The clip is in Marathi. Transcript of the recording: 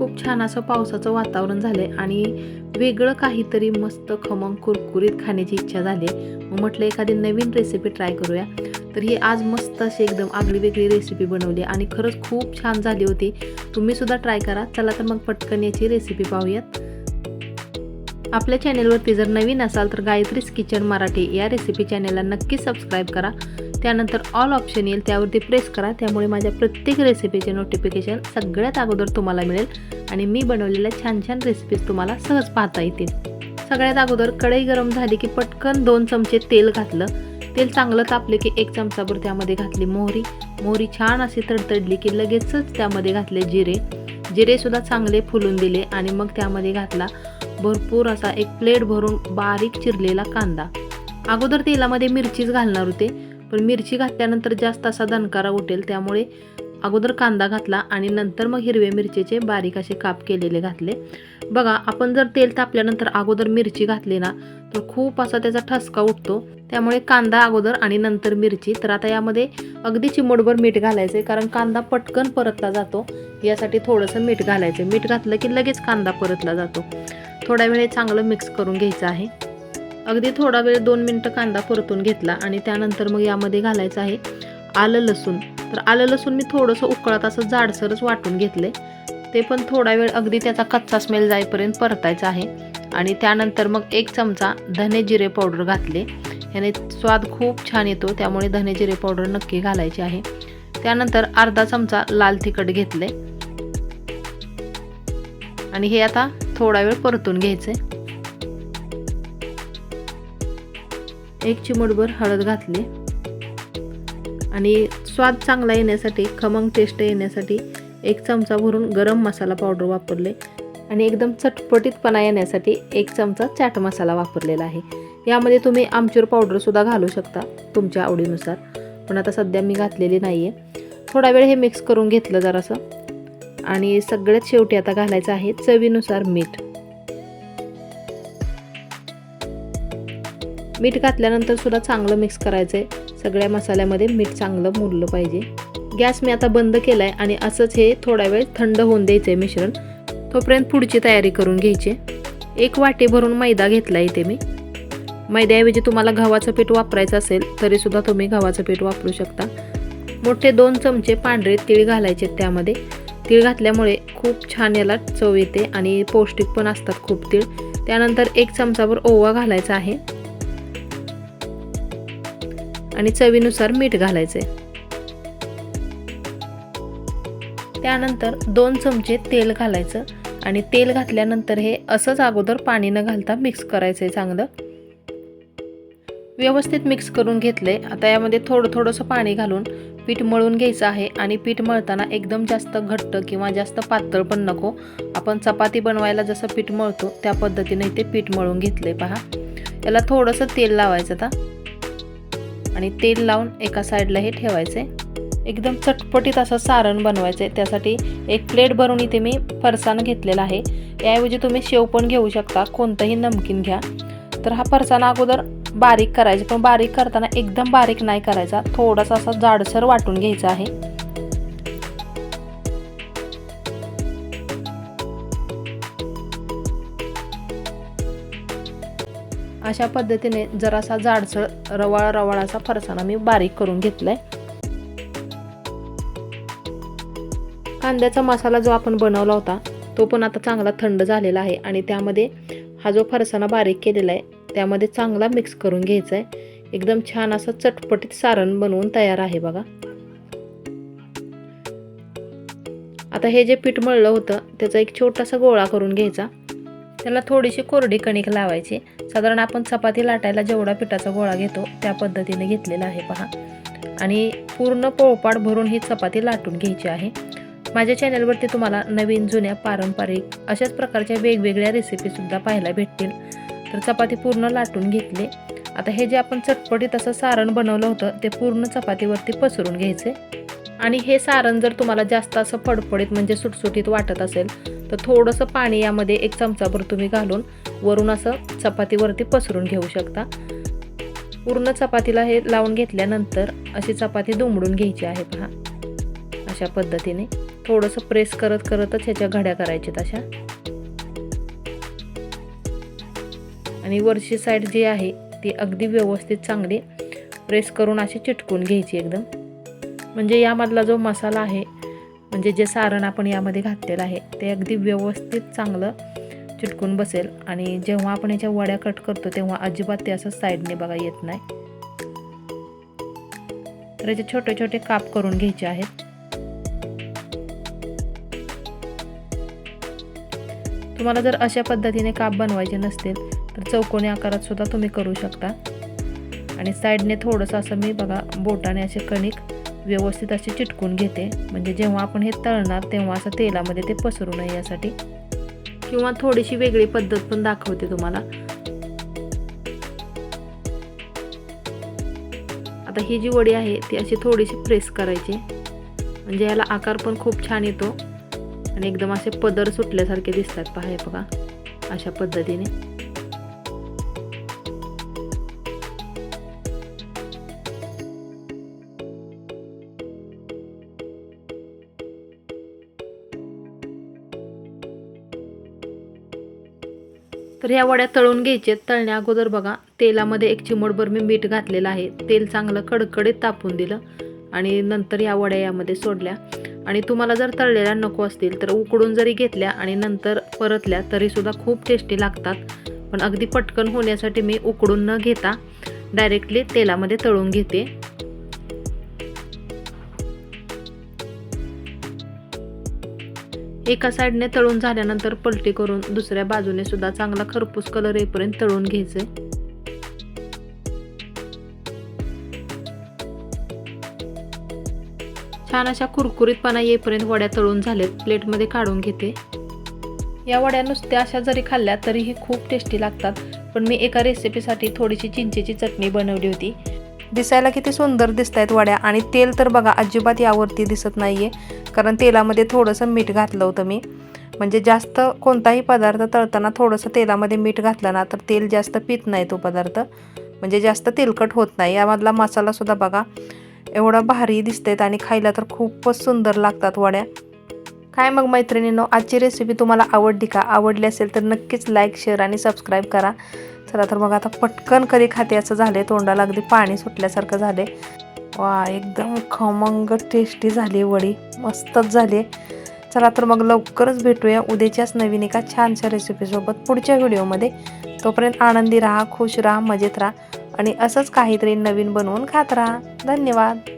खूप छान असं पावसाचं वातावरण झालं आहे आणि वेगळं काहीतरी मस्त खमंग कुरकुरीत खाण्याची इच्छा झाली. मग म्हटलं एखादी नवीन रेसिपी ट्राय करूया. तर ही आज मस्त अशी एकदम आगळी वेगळी रेसिपी बनवली आणि खरंच खूप छान झाली होती. तुम्हीसुद्धा ट्राय करा. चला तर मग पटकन याची रेसिपी पाहूयात. आपल्या चॅनेलवरती जर नवीन असाल तर गायत्रीज किचन मराठी या रेसिपी चॅनेलला नक्की सबस्क्राईब करा. त्यानंतर ऑल ऑप्शन येईल त्यावरती प्रेस करा. त्यामुळे माझ्या प्रत्येक रेसिपीचे नोटिफिकेशन सगळ्यात अगोदर तुम्हाला मिळेल. आणि मी बनवलेल्या छान छान रेसिपीज तुम्हाला सहज पाहता येतील. सगळ्यात अगोदर कढई गरम झाली की पटकन दोन चमचे तेल घातलं. तेल चांगलं तापले की एक चमचाभर त्यामध्ये घातली मोहरी. मोहरी छान अशी तडतडली की लगेचच त्यामध्ये घातले जिरे. जिरेसुद्धा चांगले फुलून दिले आणि मग त्यामध्ये घातला भरपूर असा एक प्लेट भरून बारीक चिरलेला कांदा. अगोदर तेलामध्ये मिरचीच घालणार होते. पण मिरची घातल्यानंतर जास्त असा दणकारा उठेल त्यामुळे अगोदर कांदा घातला आणि नंतर मग हिरव्या मिरचीचे बारीक असे काप केलेले घातले. बघा आपण जर तेल तापल्यानंतर अगोदर मिरची घातली ना तर खूप असा त्याचा ठसका उठतो. त्यामुळे कांदा अगोदर आणि नंतर मिरची तर आता यामध्ये अगदी चिमडभर मीठ घालायचं आहे कारण कांदा पटकन परतला जातो. यासाठी थोडंसं मीठ घालायचं मीठ घातलं की लगेच कांदा परतला जातो. थोड्या वेळ चांगलं मिक्स करून घ्यायचं आहे. अगदी थोडा वेळ दोन मिनटं कांदा परतून घेतला आणि त्यानंतर मग यामध्ये घालायचं आहे आलं लसूण. तर आलं लसूण मी थोडंसं उकळत असं जाडसरच वाटून घेतले. ते पण थोडा वेळ अगदी त्याचा कच्चा स्मेल जाईपर्यंत परतायचा आहे. आणि त्यानंतर मग एक चमचा धने जिरे पावडर घातले. याने स्वाद खूप छान येतो त्यामुळे धने जिरे पावडर नक्की घालायची आहे. त्यानंतर अर्धा चमचा लाल तिखट घेतले. आणि हे आता थोडा वेळ परतून घ्यायचे एक चिमटभर हळद घातली. आणि स्वाद चांगला येण्यासाठी खमंग टेस्ट येण्यासाठी एक चमचा भरून गरम मसाला पावडर वापरले. आणि एकदम चटपटीतपणा येण्यासाठी एक चमचा चाट मसाला वापरलेला आहे. यामध्ये तुम्ही आमचूर पावडरसुद्धा घालू शकता तुमच्या आवडीनुसार. पण आता सध्या मी घातलेली नाही आहे थोडा वेळ हे मिक्स करून घेतलं जरासं. आणि सगळ्यात शेवटी आता घालायचं आहे चवीनुसार मीठ. मीठ घातल्यानंतर सुद्धा चांगलं मिक्स करायचं आहे सगळ्या मसाल्यामध्ये मीठ चांगलं मुरलं पाहिजे. गॅस मी आता बंद केला आहे आणि असंच हे थोडा वेळ थंड होऊन द्यायचं आहे मिश्रण. तोपर्यंत पुढची तयारी करून घ्यायची. एक वाटी भरून मैदा घेतला इथे मी. मैद्याऐवजी तुम्हाला गव्हाचं पीठ वापरायचं असेल तरीसुद्धा तुम्ही गव्हाचं पीठ वापरू शकता. मोठे दोन चमचे पांढरे तीळ घालायचे त्यामध्ये. तीळ घातल्यामुळे खूप छान याला चव येते आणि पौष्टिक पण असतात खूप तीळ. त्यानंतर एक चमचाभर ओवा घालायचा आहे. आणि चवीनुसार मीठ घालायचे त्यानंतर दोन चमचे तेल घालायचं आणि तेल घातल्यानंतर हे असंच अगोदर पाणी न घालता मिक्स करायचं आहे चांगलं. व्यवस्थित मिक्स करून घेतले आता यामध्ये थोडं थोडंसं पाणी घालून पीठ मळून घ्यायचं आहे आणि पीठ मळताना एकदम जास्त घट्ट किंवा जास्त पातळ पण नको. आपण चपाती बनवायला जसं पीठ मळतो त्या पद्धतीने ते पीठ मळून घेतले पहा. याला थोडंसं तेल लावायचं आता. आणि तेल लावून एका साईडला हे ठेवायचे. एकदम चटपटीत असं सारण बनवायचं. आहे त्यासाठी एक प्लेट भरून इथे मी फरसाण घेतलेला आहे. याऐवजी तुम्ही शेव पण घेऊ शकता. कोणतंही नमकीन घ्या. तर हा फरसाणा अगोदर बारीक करायचा. पण बारीक करताना एकदम बारीक नाही करायचा. थोडासा असा जाडसर वाटून घ्यायचा आहे. अशा पद्धतीने जरासा जाडसर रवाळ रवाळ असा फरसाणा मी बारीक करून घेतलाय. कांद्याचा मसाला जो आपण बनवला होता तो पण आता चांगला थंड झालेला आहे आणि त्यामध्ये हा जो फरसाणा बारीक केलेला आहे त्यामध्ये चांगला मिक्स करून घ्यायचा आहे एकदम छान असं चटपटीत सारण बनवून तयार आहे बघा. आता हे जे पीठ मळलं होतं त्याचा एक छोटासा गोळा करून घ्यायचा. त्याला थोडीशी कोरडी कणिक लावायची. साधारण आपण चपाती लाटायला जेवढा पिठाचा गोळा घेतो त्या पद्धतीने घेतलेला आहे पहा. आणि पूर्ण पोळपाट भरून ही चपाती लाटून घ्यायची आहे. माझ्या चॅनलवरती तुम्हाला नवीन जुन्या पारंपरिक अशाच प्रकारच्या वेगवेगळ्या रेसिपीसुद्धा पाहायला भेटतील. तर चपाती पूर्ण लाटून घेतली. आता हे जे आपण चटपटीत असं सारण बनवलं होतं ते पूर्ण चपातीवरती पसरून घ्यायचे. आणि हे सारण जर तुम्हाला जास्त असं फडफडीत म्हणजे सुटसुटीत वाटत असेल तर थोडंसं पाणी यामध्ये एक चमचाभर तुम्ही घालून वरून असं चपातीवरती पसरून घेऊ शकता. पूर्ण चपातीला हे लावून घेतल्यानंतर अशी चपाती दुमडून घ्यायची आहे पहा. अशा पद्धतीने थोडंसं प्रेस करत करतच ह्याच्या घड्या करायच्यात अशा. आणि वरची साईड जी आहे ती अगदी व्यवस्थित चांगली प्रेस करून अशी चिटकून घ्यायची एकदम. म्हणजे यामधला जो मसाला आहे म्हणजे जे सारण आपण यामध्ये घातलेलं आहे ते अगदी व्यवस्थित चांगलं चिटकून बसेल. आणि जेव्हा आपण याच्या वड्या कट करतो तेव्हा अजिबात ते असं साईडने बघा येत नाही. तर याचे छोटे छोटे काप करून घ्यायचे आहेत. तुम्हाला जर अशा पद्धतीने काप बनवायचे नसतील तर चौकोनी आकारात सुद्धा तुम्ही करू शकता. आणि साईडने थोडंसं असं मी बघा बोटाने असे कणिक व्यवस्थित असे चिटकून घेते. म्हणजे जेव्हा आपण हे तळणार तेव्हा असं तेलामध्ये ते पसरू नये यासाठी. किंवा थोडीशी वेगळी पद्धत पण दाखवते तुम्हाला. आता ही जी वडी आहे ती अशी थोडीशी प्रेस करायची. म्हणजे याला आकार पण खूप छान येतो. आणि एकदम असे पदर सुटल्यासारखे दिसतात पहा हे बघा. अशा पद्धतीने. तर ह्या वड्या तळून घ्यायचे. तळण्या अगोदर बघा तेलामध्ये एक चिमटभर मी मीठ घातलेलं आहे. तेल चांगलं कडकडीत तापून दिलं आणि नंतर ह्या वड्या यामध्ये सोडल्या. आणि तुम्हाला जर तळलेल्या नको असतील तर उकडून जरी घेतल्या आणि नंतर परतल्या तरीसुद्धा खूप टेस्टी लागतात. पण अगदी पटकन होण्यासाठी मी उकडून न घेता डायरेक्टली तेलामध्ये तळून घेते. एका साईडने तळून झाल्यानंतर पलटी करून दुसऱ्या बाजूने सुद्धा चांगला खरपूस कलर येईपर्यंत तळून घ्यायचं. छान अशा कुरकुरीतपणा येईपर्यंत वड्या तळून झाल्यात प्लेटमध्ये काढून घेते. या वड्या नुसत्या अशा जरी खाल्ल्या तरीही खूप टेस्टी लागतात पण मी एका रेसिपीसाठी थोडीशी चिंचेची चटणी बनवली होती. दिसायला किती सुंदर दिसत आहेत वड्या. आणि तेल तर बघा अजिबात यावरती दिसत नाहीये. कारण तेलामध्ये थोडंसं मीठ घातलं होतं मी. म्हणजे जास्त कोणताही पदार्थ तळताना थोडंसं तेलामध्ये मीठ घातलं ना तर तेल जास्त पित नाही तो पदार्थ. म्हणजे जास्त तेलकट होत नाही. यामधला मसालासुद्धा बघा एवढा भारी दिसतात आणि खायला तर खूपच सुंदर लागतात वड्या. काय मग मैत्रिणींनो आजची रेसिपी तुम्हाला आवडली का? आवडली असेल तर नक्कीच लाईक शेअर आणि सबस्क्राईब करा. चला तर मग आता पटकन कधी खाते असं झाले तोंडाला अगदी पाणी सुटल्यासारखं झाले वा एकदम खमंग टेस्टी झाली वडी. मस्तच झाली चला तर मग लवकरच भेटूया उद्याच्याच नवीन एका छानशा रेसिपीसोबत पुढच्या व्हिडिओमध्ये. तोपर्यंत आनंदी राहा खुश राहा मजेत राहा आणि असंच काहीतरी नवीन बनवून खात राहा. धन्यवाद.